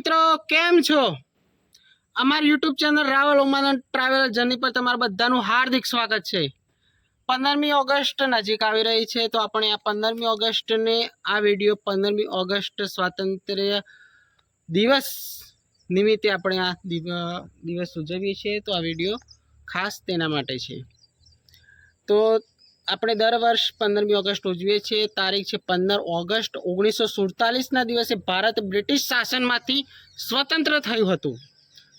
મિત્રો, કેમ છો? અમારી YouTube channel Raval Umanand travel journey પર તમારું બધાનું હાર્દિક સ્વાગત છે. પંદરમી ઓગસ્ટ નજીક આવી રહી છે, તો આપણે આ પંદરમી ઓગસ્ટને આ વીડિયો પંદરમી ઓગસ્ટ સ્વાતંત્ર્ય દિવસ નિમિત્તે આપણે આ દિવ- દિવસ ઉજવીએ છીએ. તો આ વીડિયો ખાસ તેના માટે છે. તો આપણે દર વર્ષ પંદરમી ઓગસ્ટ ઉજવીએ છીએ. તારીખ છે પંદર ઓગસ્ટ. ઓગણીસો સુડતાલીસના દિવસે ભારત બ્રિટિશ શાસનમાંથી સ્વતંત્ર થયું હતું.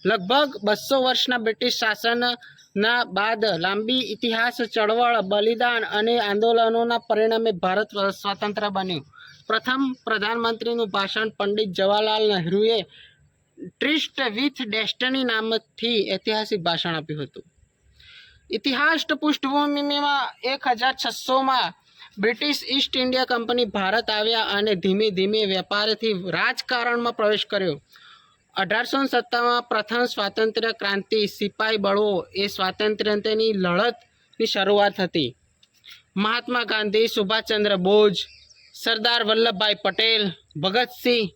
લગભગ બસો વર્ષના બ્રિટિશ શાસનના બાદ લાંબી ઇતિહાસ, ચળવળ, બલિદાન અને આંદોલનોના પરિણામે ભારત સ્વતંત્ર બન્યું. પ્રથમ પ્રધાનમંત્રીનું ભાષણ પંડિત જવાહરલાલ નહેરુએ ટ્રિસ્ટ વિથ ડેસ્ટની નામથી ઐતિહાસિક ભાષણ આપ્યું હતું. ઇતિહાસ પૃષ્ઠભૂમિમાં એક હજાર છસોમાં British East India company Bharat આવ્યા અને ધીમે ધીમે વેપારથી રાજકારણમાં પ્રવેશ કર્યો. અઢારસો સત્તામાં પ્રથમ સ્વાતંત્ર્ય ક્રાંતિ સિપાઈ બળો એ સ્વાતંત્ર્યની લડતની શરૂઆત હતી. મહાત્મા ગાંધી, સુભાષચંદ્ર બોઝ સરદાર વલ્લભભાઈ પટેલ, ભગતસિંહ,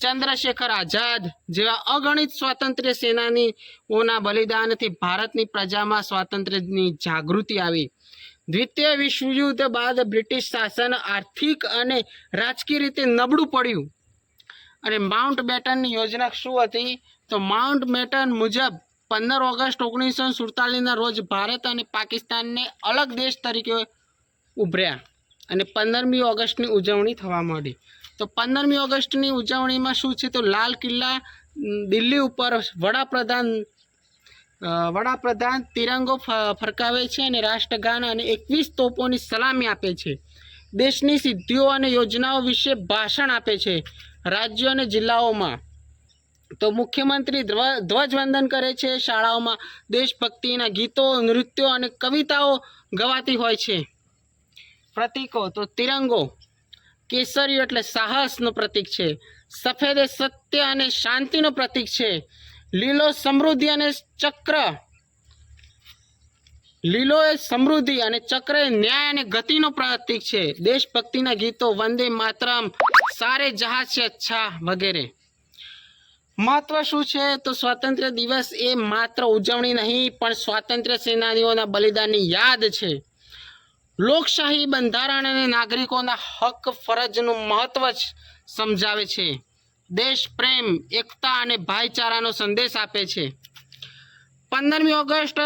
ચંદ્રશેખર આઝાદ જેવા અગણિત સ્વાતંત્ર્ય સેનાનીઓના બલિદાનથી ભારતની પ્રજામાં સ્વાતંત્ર્યની જાગૃતિ આવી. દ્વિતીય વિશ્વયુદ્ધ બાદ બ્રિટિશ શાસન આર્થિક અને રાજકીય રીતે નબળું પડ્યું. અને માઉન્ટ બેટનની યોજના શું હતી? તો માઉન્ટ બેટન મુજબ પંદર ઓગસ્ટ ઓગણીસો સુડતાલીસના રોજ ભારત અને પાકિસ્તાનને અલગ દેશ તરીકે ઉભર્યા. અને પંદરમી ઓગસ્ટની ઉજવણી થવા માંડી. તો પંદરમી ઓગસ્ટની ઉજવણીમાં શું છે? તો લાલ કિલ્લા દિલ્હી ઉપર વડાપ્રધાન વડાપ્રધાન તિરંગો ફરકાવે છે અને રાષ્ટ્રગાન અને એકવીસ તોપોની સલામી આપે છે. દેશની સિદ્ધિઓ અને યોજનાઓ વિશે ભાષણ આપે છે રાજ્યો અને જિલ્લાઓમાં. તો મુખ્યમંત્રી ધ્વજવંદન કરે છે. શાળાઓમાં દેશભક્તિના ગીતો, નૃત્યો અને કવિતાઓ ગવાતી હોય છે. પ્રતીકો તો તિરંગો. કેસરીયો એટલે સાહસનું પ્રતીક છે. સફેદ એ સત્ય અને શાંતિનું પ્રતીક છે. લીલો સમૃદ્ધિ અને ચક્ર. લીલો એ સમૃદ્ધિ અને ચક્ર એ ન્યાય અને ગતિનું પ્રતીક છે. દેશભક્તિના ગીતો વંદે માતરમ, સારે જહાજ છે અચ્છા વગેરે. મહત્વ શું છે? તો સ્વાતંત્ર્ય દિવસ એ માત્ર ઉજવણી નહીં, પણ સ્વાતંત્ર્ય સેનાનીઓના બલિદાનની યાદ છે. લોકશાહી બંધારણ અને નાગરિકોના હક ફરજનું મહત્વ સમજાવે છે. દેશ પ્રેમ, એકતા અને ભાઈચારાનો સંદેશ આપે છે. પંદરમી ઓગસ્ટ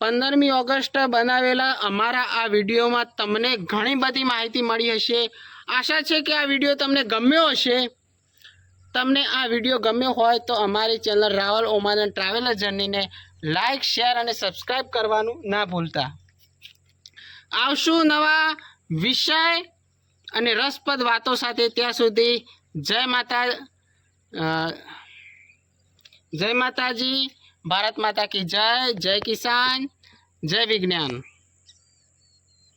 પંદરમી ઓગસ્ટ બનાવેલા અમારા આ વિડીયોમાં તમને ઘણી બધી માહિતી મળી હશે. આશા છે કે આ વીડિયો તમને ગમ્યો હશે. તમને આ વીડિયો ગમ્યો હોય તો અમારી ચેનલ રાવલ ઓમાન ટ્રાવેલર જર્નીને લાઇક શેર અને સબસ્ક્રાઈબ કરવાનું ના ભૂલતા. આવશું નવા વિષય અને રસપ્રદ વાતો સાથે ત્યાં સુધી જય માતા જય માતાજી, ભારત માતા કી જય જય કિસાન, જય વિજ્ઞાન.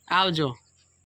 આવજો.